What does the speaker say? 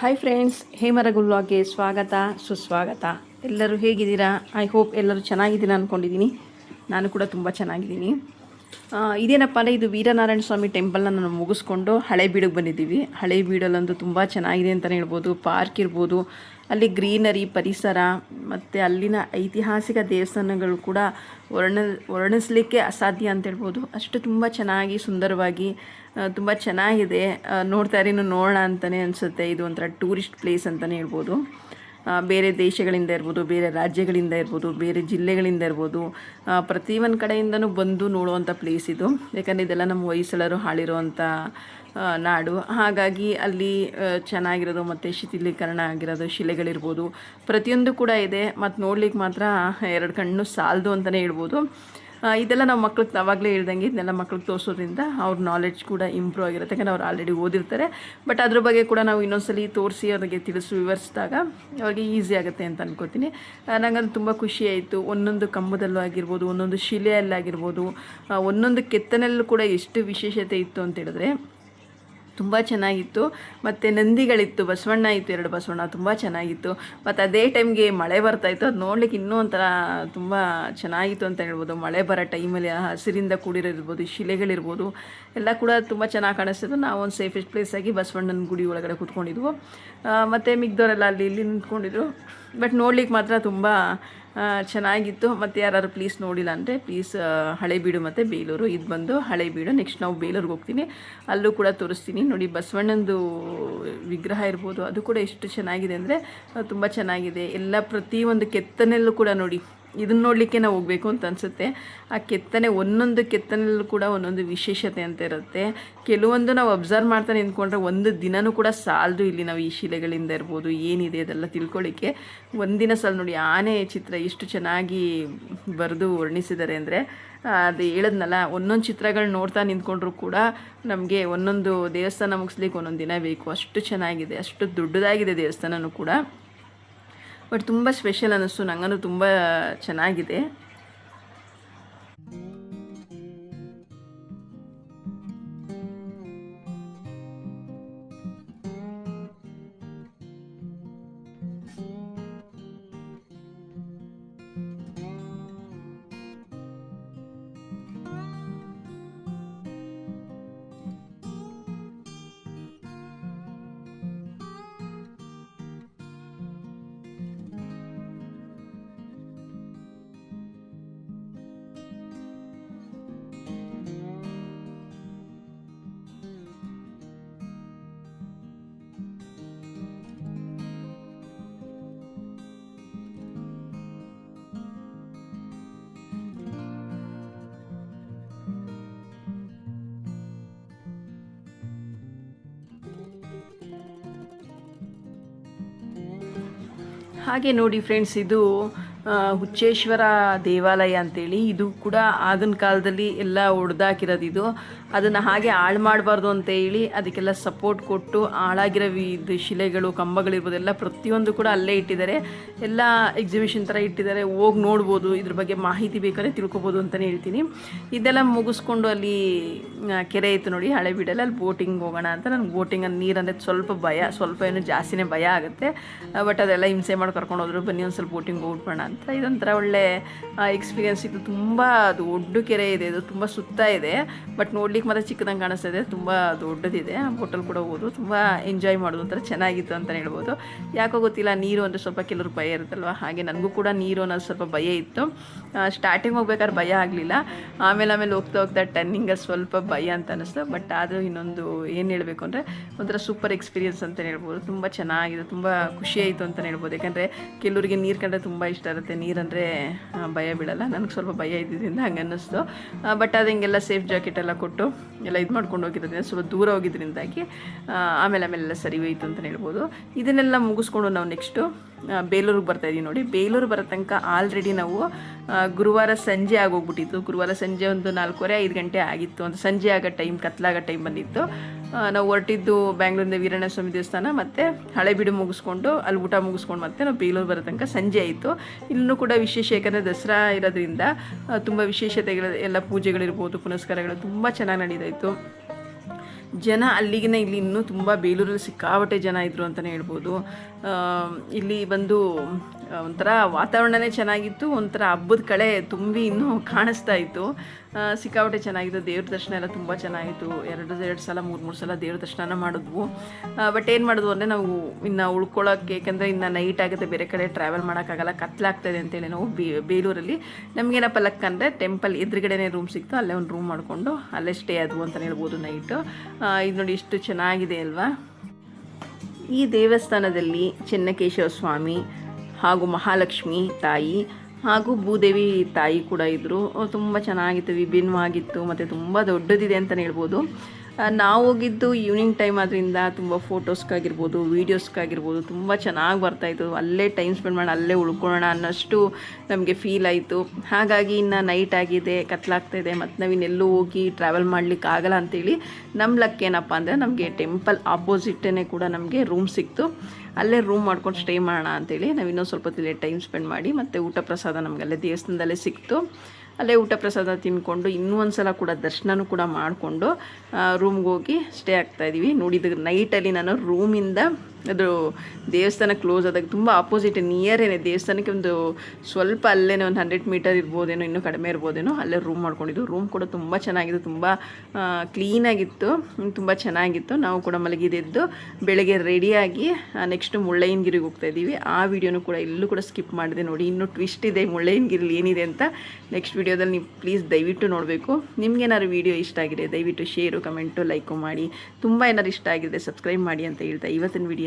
Hi friends ಹೇಮರಗುಲ್ವಾಗೆ ಸ್ವಾಗತ, ಸುಸ್ವಾಗತ. ಎಲ್ಲರೂ ಹೇಗಿದ್ದೀರಾ? ಐ ಹೋಪ್ ಎಲ್ಲರೂ ಚೆನ್ನಾಗಿದ್ದೀರಾ ಅಂದ್ಕೊಂಡಿದ್ದೀನಿ ನಾನು ಕೂಡ ತುಂಬ ಚೆನ್ನಾಗಿದ್ದೀನಿ. ಇದೇನಪ್ಪ ಅಂದರೆ ಇದು ವೀರನಾರಾಯಣ ಸ್ವಾಮಿ ಟೆಂಪಲ್ನ ನಾನು ಮುಗಿಸ್ಕೊಂಡು ಹಳೆ ಬೀಡಿಗೆ ಬಂದಿದ್ದೀವಿ. ಹಳೆ ಬೀಡಲ್ಲಂತೂ ತುಂಬ ಚೆನ್ನಾಗಿದೆ ಅಂತಲೇ ಹೇಳ್ಬೋದು. ಪಾರ್ಕ್ ಇರ್ಬೋದು, ಅಲ್ಲಿ ಗ್ರೀನರಿ ಪರಿಸರ, ಮತ್ತು ಅಲ್ಲಿನ ಐತಿಹಾಸಿಕ ದೇವಸ್ಥಾನಗಳು ಕೂಡ ವರ್ಣ, ವರ್ಣಿಸಲಿಕ್ಕೆ ಅಸಾಧ್ಯ ಅಂತ ಹೇಳ್ಬೋದು. ಅಷ್ಟು ತುಂಬ ಚೆನ್ನಾಗಿ ಸುಂದರವಾಗಿ ತುಂಬ ಚೆನ್ನಾಗಿದೆ. ಆ, ನೋಡ್ತಾ ಇರಿ ಇನ್ನು ನೋಡೋಣ ಅಂತಲೇ ಅನಿಸುತ್ತೆ. ಇದು ಒಂಥರ ಟೂರಿಸ್ಟ್ ಪ್ಲೇಸ್ ಅಂತಲೇ ಹೇಳ್ಬೋದು. ಬೇರೆ ದೇಶಗಳಿಂದ ಇರ್ಬೋದು ಬೇರೆ ರಾಜ್ಯಗಳಿಂದ ಇರ್ಬೋದು ಬೇರೆ ಜಿಲ್ಲೆಗಳಿಂದ ಇರ್ಬೋದು. ಪ್ರತಿ ಒಂದು ಕಡೆಯಿಂದನೂ ಬಂದು ನೋಡುವಂಥ ಪ್ಲೇಸ್ ಇದು. ಯಾಕಂದರೆ ಇದೆಲ್ಲ ನಮ್ಮ ಹೊಯ್ಸಳರು ಹಾಳಿರುವಂಥ ನಾಡು. ಹಾಗಾಗಿ ಅಲ್ಲಿ ಚೆನ್ನಾಗಿರೋದು ಮತ್ತು ಶಿಥಿಲೀಕರಣ ಆಗಿರೋದು ಶಿಲೆಗಳಿರ್ಬೋದು. ಪ್ರತಿಯೊಂದು ಕೂಡ ಇದೆ. ಮತ್ತು ನೋಡ್ಲಿಕ್ಕೆ ಮಾತ್ರ ಎರಡು ಕಣ್ಣು ಸಾಲದು ಅಂತಲೇ ಹೇಳ್ಬೋದು. ಇದೆಲ್ಲ ನಾವು ಮಕ್ಳಿಗೆ ಅವಾಗಲೇ ಹೇಳ್ದಂಗೆ ಇದನ್ನೆಲ್ಲ ಮಕ್ಳಿಗೆ ತೋರಿಸೋದ್ರಿಂದ ಅವ್ರ ನಾಲೆಡ್ಜ್ ಕೂಡ ಇಂಪ್ರೂವ್ ಆಗಿರುತ್ತೆ. ಯಾಕಂದರೆ ಅವ್ರು ಆಲ್ರೆಡಿ ಓದಿರ್ತಾರೆ. ಬಟ್ ಅದ್ರ ಬಗ್ಗೆ ಕೂಡ ನಾವು ಇನ್ನೊಂದ್ಸಲಿ ತೋರಿಸಿ ಅವ್ರಿಗೆ ತಿಳಿಸಿ, ವಿವರಿಸಿದಾಗ ಅವ್ರಿಗೆ ಈಸಿ ಆಗುತ್ತೆ ಅಂತ ಅನ್ಕೋತೀನಿ. ನನಗಂದು ತುಂಬ ಖುಷಿ ಆಯಿತು. ಒಂದೊಂದು ಕಂಬದಲ್ಲೂ ಆಗಿರ್ಬೋದು, ಒಂದೊಂದು ಶಿಲೆಯಲ್ಲಾಗಿರ್ಬೋದು ಒಂದೊಂದು ಕೆತ್ತನೆಯಲ್ಲೂ ಕೂಡ ಎಷ್ಟು ವಿಶೇಷತೆ ಇತ್ತು ಅಂತ ಹೇಳಿದ್ರೆ ತುಂಬ ಚೆನ್ನಾಗಿತ್ತು. ಮತ್ತು ನಂದಿಗಳಿತ್ತು, ಬಸವಣ್ಣ ಇತ್ತು, ಎರಡು ಬಸವಣ್ಣ ತುಂಬ ಚೆನ್ನಾಗಿತ್ತು. ಮತ್ತು ಅದೇ ಟೈಮ್ಗೆ ಮಳೆ ಬರ್ತಾಯಿತ್ತು ಅದು ನೋಡ್ಲಿಕ್ಕೆ ಇನ್ನೂ ಒಂಥರ ತುಂಬ ಚೆನ್ನಾಗಿತ್ತು ಅಂತ ಹೇಳ್ಬೋದು. ಮಳೆ ಬರೋ ಟೈಮಲ್ಲಿ ಹಸಿರಿಂದ ಕೂಡಿರೋದಿರ್ಬೋದು, ಶಿಲೆಗಳಿರ್ಬೋದು, ಎಲ್ಲ ಕೂಡ ತುಂಬ ಚೆನ್ನಾಗಿ ಕಾಣಿಸ್ತಿತ್ತು. ನಾವು ಒಂದು ಸೇಫೆಸ್ಟ್ ಪ್ಲೇಸಾಗಿ ಬಸವಣ್ಣನ ಗುಡಿ ಒಳಗಡೆ ಕೂತ್ಕೊಂಡಿದ್ವು. ಮತ್ತು ಮಿಗ್ದವರೆಲ್ಲ ಅಲ್ಲಿ ಇಲ್ಲಿ ನಿಂತ್ಕೊಂಡಿದ್ರು. ಬಟ್ ನೋಡ್ಲಿಕ್ಕೆ ಮಾತ್ರ ತುಂಬ ಚೆನ್ನಾಗಿತ್ತು. ಮತ್ತು ಯಾರು ಪ್ಲೀಸ್ ನೋಡಿಲ್ಲ ಅಂದರೆ ಪ್ಲೀಸ್ ಹಳೇಬೀಡು ಮತ್ತು ಬೇಲೂರು. ಇದು ಬಂದು ಹಳೇಬೀಡು. ನೆಕ್ಸ್ಟ್ ನಾವು ಬೇಲೂರಿಗೆ ಹೋಗ್ತೀನಿ. ಅಲ್ಲೂ ಕೂಡ ತೋರಿಸ್ತೀನಿ. ನೋಡಿ ಬಸವಣ್ಣಂದು ವಿಗ್ರಹ ಇರ್ಬೋದು. ಅದು ಕೂಡ ಎಷ್ಟು ಚೆನ್ನಾಗಿದೆ ಅಂದರೆ ತುಂಬ ಚೆನ್ನಾಗಿದೆ. ಎಲ್ಲ ಪ್ರತಿಯೊಂದು ಕೆತ್ತನೆಯಲ್ಲೂ ಕೂಡ ನೋಡಿ. ಇದನ್ನ ನೋಡಲಿಕ್ಕೆ ನಾವು ಹೋಗಬೇಕು ಅಂತ ಅನಿಸುತ್ತೆ. ಆ ಕೆತ್ತನೆ, ಒಂದೊಂದು ಕೆತ್ತನೆಯಲ್ಲೂ ಕೂಡ ಒಂದೊಂದು ವಿಶೇಷತೆ ಅಂತ ಇರುತ್ತೆ. ಕೆಲವೊಂದು ನಾವು ಅಬ್ಸರ್ವ್ ಮಾಡ್ತಾ ನಿಂತ್ಕೊಂಡ್ರೆ ಒಂದು ದಿನವೂ ಕೂಡ ಸಾಲದು ಇಲ್ಲಿ ನಾವು ಈ ಶಿಲೆಗಳಿಂದ ಇರ್ಬೋದು, ಏನಿದೆ ಅದೆಲ್ಲ ತಿಳ್ಕೊಳ್ಳಿಕ್ಕೆ ಒಂದಿನ ಸಲ ನೋಡಿ, ಆನೆ ಚಿತ್ರ ಎಷ್ಟು ಚೆನ್ನಾಗಿ ಬರೆದು ವರ್ಣಿಸಿದ್ದಾರೆ ಅಂದರೆ ಅದು ಹೇಳಿದ್ನಲ್ಲ, ಒಂದೊಂದು ಚಿತ್ರಗಳು ನೋಡ್ತಾ ನಿಂತ್ಕೊಂಡ್ರು ಕೂಡ ನಮಗೆ ಒಂದೊಂದು ದೇವಸ್ಥಾನ ಮುಗಿಸ್ಲಿಕ್ಕೆ ಒಂದೊಂದು ದಿನ ಬೇಕು. ಅಷ್ಟು ಚೆನ್ನಾಗಿದೆ, ಅಷ್ಟು ದೊಡ್ಡದಾಗಿದೆ ದೇವಸ್ಥಾನವೂ ಕೂಡ. ಬಟ್ ತುಂಬ ಸ್ಪೆಷಲ್ ಅನ್ನಿಸ್ತು ನಂಗೂ ತುಂಬ ಚೆನ್ನಾಗಿದೆ. ಹಾಗೆ ನೋಡಿ ಫ್ರೆಂಡ್ಸ್ ಇದು ಹುಚ್ಚೇಶ್ವರ ದೇವಾಲಯ ಅಂತೇಳಿ, ಇದು ಕೂಡ ಆಗಿನ ಕಾಲದಲ್ಲಿ ಎಲ್ಲ ಒಡೆದಾಕಿರೋದು ಇದು. ಅದನ್ನು ಹಾಗೆ ಹಾಳು ಮಾಡಬಾರ್ದು ಅಂತ ಹೇಳಿ ಅದಕ್ಕೆಲ್ಲ ಸಪೋರ್ಟ್ ಕೊಟ್ಟು ಹಾಳಾಗಿರೋ ಇದು ಶಿಲೆಗಳು ಕಂಬಗಳಿರ್ಬೋದು ಎಲ್ಲ ಪ್ರತಿಯೊಂದು ಕೂಡ ಅಲ್ಲೇ ಇಟ್ಟಿದ್ದಾರೆ. ಎಲ್ಲ ಎಕ್ಸಿಬಿಷನ್ ಥರ ಇಟ್ಟಿದ್ದಾರೆ. ಹೋಗಿ ನೋಡ್ಬೋದು, ಇದ್ರ ಬಗ್ಗೆ ಮಾಹಿತಿ ಬೇಕಾದ್ರೆ ತಿಳ್ಕೊಬೋದು ಅಂತಲೇ ಹೇಳ್ತೀನಿ. ಇದೆಲ್ಲ ಮುಗಿಸ್ಕೊಂಡು ಅಲ್ಲಿ ಕೆರೆ ಇತ್ತು ನೋಡಿ, ಹಳೆ ಬಿಡಲ್ಲ ಅಲ್ಲಿ ಬೋಟಿಂಗ್ ಹೋಗೋಣ ಅಂತ ನನಗೆ ಬೋಟಿಂಗ್ ಅಲ್ಲಿ ಅಂದರೆ ಸ್ವಲ್ಪ ಭಯ, ಸ್ವಲ್ಪ ಏನು ಜಾಸ್ತಿನೇ ಭಯ ಆಗುತ್ತೆ. ಬಟ್ ಅದೆಲ್ಲ ಹಿಂಸೆ ಮಾಡಿ ಕರ್ಕೊಂಡು ಹೋದ್ರು. ಬನ್ನಿ ಒಂದು ಸ್ವಲ್ಪ ಬೋಟಿಂಗ್ ಹೋಗ್ಬಿಡೋಣ ಅಂತ ಇದೊಂಥರ ಒಳ್ಳೆ ಎಕ್ಸ್ಪೀರಿಯನ್ಸ್ ಇದು ತುಂಬ ದೊಡ್ಡ ಕೆರೆ ಇದೆ. ಇದು ತುಂಬ ಸುತ್ತ ಇದೆ. ಬಟ್ ನೋಡ್ಲಿಕ್ಕೆ ಮಾತ್ರ ಚಿಕ್ಕದಂಗೆ ಕಾಣಿಸ್ತಾ ಇದೆ. ತುಂಬ ದೊಡ್ಡದಿದೆ. ಹೋಟೆಲ್ ಕೂಡ ಹೋಗೋದು ತುಂಬ ಎಂಜಾಯ್ ಮಾಡೋದು ಒಂಥರ ಚೆನ್ನಾಗಿತ್ತು ಅಂತಲೇ ಹೇಳ್ಬೋದು. ಯಾಕೋ ಗೊತ್ತಿಲ್ಲ, ನೀರು ಅಂದರೆ ಸ್ವಲ್ಪ ಕೆಲವರು ಭಯ ಇರುತ್ತಲ್ವ? ಹಾಗೆ ನನಗೂ ಕೂಡ ನೀರು ಅನ್ನೋದು ಸ್ವಲ್ಪ ಭಯ ಇತ್ತು. ಸ್ಟಾರ್ಟಿಂಗ್ ಹೋಗ್ಬೇಕಾದ್ರೆ ಭಯ ಆಗಲಿಲ್ಲ. ಆಮೇಲೆ ಆಮೇಲೆ ಹೋಗ್ತಾ ಹೋಗ್ತಾ ಟರ್ನಿಂಗಲ್ಲಿ ಸ್ವಲ್ಪ ಭಯ ಅಂತ ಅನ್ನಿಸ್ತು ಬಟ್ ಆದರೂ ಇನ್ನೊಂದು ಏನು ಹೇಳಬೇಕು ಅಂದರೆ ಒಂಥರ ಸೂಪರ್ ಎಕ್ಸ್ಪೀರಿಯನ್ಸ್ ಅಂತಲೇ ಹೇಳ್ಬೋದು. ತುಂಬ ಚೆನ್ನಾಗಿದೆ. ತುಂಬ ಖುಷಿ ಆಯಿತು ಅಂತಲೇ ಹೇಳ್ಬೋದು. ಯಾಕಂದರೆ ಕೆಲವರಿಗೆ ನೀರು ಕಂಡ್ರೆ ತುಂಬ ಇಷ್ಟ ಇರುತ್ತೆ. ನೀರಂದರೆ ಭಯ ಬೀಳಲ್ಲ. ನನಗೆ ಸ್ವಲ್ಪ ಭಯ ಇದ್ದಿದ್ದರಿಂದ ಹಂಗೆ ಅನ್ನಿಸ್ತು. ಬಟ್ ಅದು ಹಿಂಗೆಲ್ಲ ಸೇಫ್ ಜಾಕೆಟ್ ಎಲ್ಲ ಕೊಟ್ಟು ಎಲ್ಲ ಇದು ಮಾಡ್ಕೊಂಡು ಹೋಗಿದ್ದರಿಂದ ಸ್ವಲ್ಪ ದೂರ ಹೋಗಿದ್ರಿಂದಾಗಿ ಆಮೇಲೆ ಆಮೇಲೆ ಎಲ್ಲ ಸರಿ ಹೋಯಿತು ಅಂತಲೇ ಹೇಳ್ಬೋದು. ಇದನ್ನೆಲ್ಲ ಮುಗಿಸ್ಕೊಂಡು ನಾವು ನೆಕ್ಸ್ಟು ಬೇಲೂರಿಗೆ ಬರ್ತಾ ಇದೀವಿ ನೋಡಿ. ಬೇಲೂರು ಬರೋ ತನಕ ಆಲ್ರೆಡಿ ನಾವು ಗುರುವಾರ ಸಂಜೆ ಆಗೋಗ್ಬಿಟ್ಟಿತ್ತು. ಗುರುವಾರ ಸಂಜೆ ಒಂದು ನಾಲ್ಕೂವರೆ, ಐದು ಗಂಟೆ ಆಗಿತ್ತು. ಒಂದು ಸಂಜೆ ಆಗೋ ಟೈಮ್ ಕತ್ಲಾಗೋ ಟೈಮ್ ಬಂದಿತ್ತು. ನಾವು ಹೊರಟಿದ್ದು ಬ್ಯಾಂಗ್ಳೂರಿಂದ ವೀರಣ್ಣ ಸ್ವಾಮಿ ದೇವಸ್ಥಾನ ಮತ್ತು ಹಳೆಬೀಡು ಮುಗಿಸ್ಕೊಂಡು, ಅಲ್ಲಿ ಊಟ ಮುಗಿಸ್ಕೊಂಡು ಮತ್ತೆ ನಾವು ಬೇಲೂರು ಬರೋ ತನಕ ಸಂಜೆ ಆಯಿತು. ಇಲ್ಲೂ ಕೂಡ ವಿಶೇಷ, ಯಾಕಂದರೆ ದಸರಾ ಇರೋದ್ರಿಂದ ತುಂಬ ವಿಶೇಷತೆಗಳು, ಎಲ್ಲ ಪೂಜೆಗಳಿರ್ಬೋದು, ಪುನಸ್ಕಾರಗಳು ತುಂಬ ಚೆನ್ನಾಗಿ ನಡೀತಾಯಿತ್ತು ಜನ ಅಲ್ಲಿಗಿನ ಇಲ್ಲಿ ಇನ್ನೂ ತುಂಬ ಬೇಲೂರಲ್ಲಿ ಸಿಕ್ಕಾಪಟ್ಟೆ ಜನ ಇದ್ದರು ಅಂತಲೇ ಹೇಳ್ಬೋದು. ಇಲ್ಲಿ ಬಂದು ಒಂಥರ ವಾತಾವರಣನೇ ಚೆನ್ನಾಗಿತ್ತು, ಒಂಥರ ಹಬ್ಬದ ಕಳೆ ತುಂಬಿ ಇನ್ನೂ ಕಾಣಿಸ್ತಾ ಇತ್ತು. ಸಿಕ್ಕಾಪಟ್ಟೆ ಚೆನ್ನಾಗಿತ್ತು, ದೇವ್ರ ದರ್ಶನ ಎಲ್ಲ ತುಂಬ ಚೆನ್ನಾಗಿತ್ತು. ಎರಡು ಎರಡು ಸಲ, ಮೂರು ಮೂರು ಸಲ ದೇವ್ರ ದರ್ಶನ ಮಾಡಿದ್ವು. ಬಟ್ ಏನು ಮಾಡಿದ್ವು ಅಂದರೆ ನಾವು ಇನ್ನು ಉಳ್ಕೊಳ್ಳೋಕ್ಕೆ ಏಕೆಂದರೆ ಇನ್ನು ನೈಟ್ ಆಗುತ್ತೆ, ಬೇರೆ ಕಡೆ ಟ್ರಾವೆಲ್ ಮಾಡೋಕ್ಕಾಗಲ್ಲ ಕತ್ಲಾಗ್ತದೆ ಅಂತೇಳಿ ನಾವು ಬೇಲೂರಲ್ಲಿ. ನಮಗೇನಪ್ಪ ಲಕ್ ಅಂದರೆ ಟೆಂಪಲ್ ಎದುರುಗಡೆನೇ ರೂಮ್ ಸಿಕ್ತು, ಅಲ್ಲೇ ಒಂದು ರೂಮ್ ಮಾಡಿಕೊಂಡು ಅಲ್ಲೇ ಸ್ಟೇ ಆದವು ಅಂತಲೇ ಹೇಳ್ಬೋದು ನೈಟು ಇದು ನೋಡಿ ಇಷ್ಟು ಚೆನ್ನಾಗಿದೆ ಅಲ್ವಾ? ಈ ದೇವಸ್ಥಾನದಲ್ಲಿ ಚೆನ್ನಕೇಶವ ಸ್ವಾಮಿ ಹಾಗೂ ಮಹಾಲಕ್ಷ್ಮಿ ತಾಯಿ ಹಾಗೂ ಭೂದೇವಿ ತಾಯಿ ಕೂಡ ಇದ್ದರು ತುಂಬ ಚೆನ್ನಾಗಿತ್ತು, ವಿಭಿನ್ನವಾಗಿತ್ತು, ಮತ್ತು ತುಂಬ ದೊಡ್ಡದಿದೆ ಅಂತಲೇ ಹೇಳ್ಬೋದು. ನಾವು ಹೋಗಿದ್ದು ಈವ್ನಿಂಗ್ ಟೈಮ್ ಆದ್ದರಿಂದ ತುಂಬ ಫೋಟೋಸ್ಗಾಗಿರ್ಬೋದು ವೀಡಿಯೋಸ್ಗಾಗಿರ್ಬೋದು ತುಂಬ ಚೆನ್ನಾಗಿ ಬರ್ತಾಯಿತ್ತು ಅಲ್ಲೇ ಟೈಮ್ ಸ್ಪೆಂಡ್ ಮಾಡಿ, ಅಲ್ಲೇ ಉಳ್ಕೊಳ್ಳೋಣ ಅನ್ನೋಷ್ಟು ನಮಗೆ ಫೀಲ್ ಆಯಿತು. ಹಾಗಾಗಿ ಇನ್ನು ನೈಟ್ ಆಗಿದೆ ಕತ್ಲಾಗ್ತಾಯಿದೆ ಮತ್ತು ನಾವಿನ್ನೆಲ್ಲೂ ಹೋಗಿ ಟ್ರಾವೆಲ್ ಮಾಡ್ಲಿಕ್ಕೆ ಆಗಲ್ಲ ಅಂತೇಳಿ ನಮ್ಮ ಲಕ್ ಏನಪ್ಪ ಅಂದರೆ ನಮಗೆ ಟೆಂಪಲ್ ಆಪೋಸಿಟೇ ಕೂಡ ನಮಗೆ ರೂಮ್ ಸಿಕ್ತು. ಅಲ್ಲೇ ರೂಮ್ ಮಾಡ್ಕೊಂಡು ಸ್ಟೇ ಮಾಡೋಣ ಅಂತೇಳಿ ನಾವು ಇನ್ನೊಂದು ಸ್ವಲ್ಪ ಹೊತ್ತಿಲ್ಲೇ ಟೈಮ್ ಸ್ಪೆಂಡ್ ಮಾಡಿ ಮತ್ತು ಊಟ ಪ್ರಸಾದ ನಮಗೆ ಅಲ್ಲೇ ದೇವಸ್ಥಾನದಲ್ಲೇ ಸಿಕ್ತು. ಅಲ್ಲೇ ಊಟ ಪ್ರಸಾದ ತಿನ್ಕೊಂಡು ಇನ್ನೂ ಒಂದು ಸಲ ಕೂಡ ದರ್ಶನನೂ ಕೂಡ ಮಾಡಿಕೊಂಡು ರೂಮ್ಗೆ ಹೋಗಿ ಸ್ಟೇ ಆಗ್ತಾಯಿದ್ದೀವಿ ನೋಡಿದ ನೈಟಲ್ಲಿ ನಾನು ರೂಮಿಂದ ಅದು ದೇವಸ್ಥಾನ ಕ್ಲೋಸ್ ಆದಾಗ ತುಂಬ ಆಪೋಸಿಟ್ ನಿಯರೇನೆ ದೇವಸ್ಥಾನಕ್ಕೆ ಒಂದು ಸ್ವಲ್ಪ ಅಲ್ಲೇ ಒಂದು ಹಂಡ್ರೆಡ್ ಮೀಟರ್ ಇರ್ಬೋದೇನೋ, ಇನ್ನೂ ಕಡಿಮೆ ಇರ್ಬೋದೇನೋ, ಅಲ್ಲೇ ರೂಮ್ ಮಾಡ್ಕೊಂಡಿದ್ದು. ರೂಮ್ ಕೂಡ ತುಂಬ ಚೆನ್ನಾಗಿತ್ತು ತುಂಬ ಕ್ಲೀನಾಗಿತ್ತು ತುಂಬ ಚೆನ್ನಾಗಿತ್ತು. ನಾವು ಕೂಡ ಮಲಗಿದ್ದೆದ್ದು ಬೆಳಗ್ಗೆ ರೆಡಿಯಾಗಿ ನೆಕ್ಸ್ಟ್ ಮುಳ್ಳಯ್ಯನಗಿರಿಗೆ ಹೋಗ್ತಾ ಇದ್ದೀವಿ. ಆ ವಿಡಿಯೋನು ಕೂಡ ಎಲ್ಲೂ ಕೂಡ ಸ್ಕಿಪ್ ಮಾಡಿದೆ ನೋಡಿ. ಇನ್ನೂ ಟ್ವಿಸ್ಟ್ ಇದೆ ಮುಳ್ಳಯ್ಯನಗಿರಿಲಿ ಏನಿದೆ ಅಂತ ನೆಕ್ಸ್ಟ್ ವಿಡಿಯೋದಲ್ಲಿ ನೀವು ಪ್ಲೀಸ್ ದಯವಿಟ್ಟು ನೋಡಬೇಕು. ನಿಮ್ಗೇನಾದ್ರು ವಿಡಿಯೋ ಇಷ್ಟ ಆಗಿದೆ, ದಯವಿಟ್ಟು ಶೇರು ಕಮೆಂಟು ಲೈಕು ಮಾಡಿ. ತುಂಬ ಏನಾದ್ರು ಇಷ್ಟ ಆಗಿದೆ ಸಬ್ಸ್ಕ್ರೈಬ್ ಮಾಡಿ ಅಂತ ಹೇಳ್ತಾ ಇವತ್ತಿನ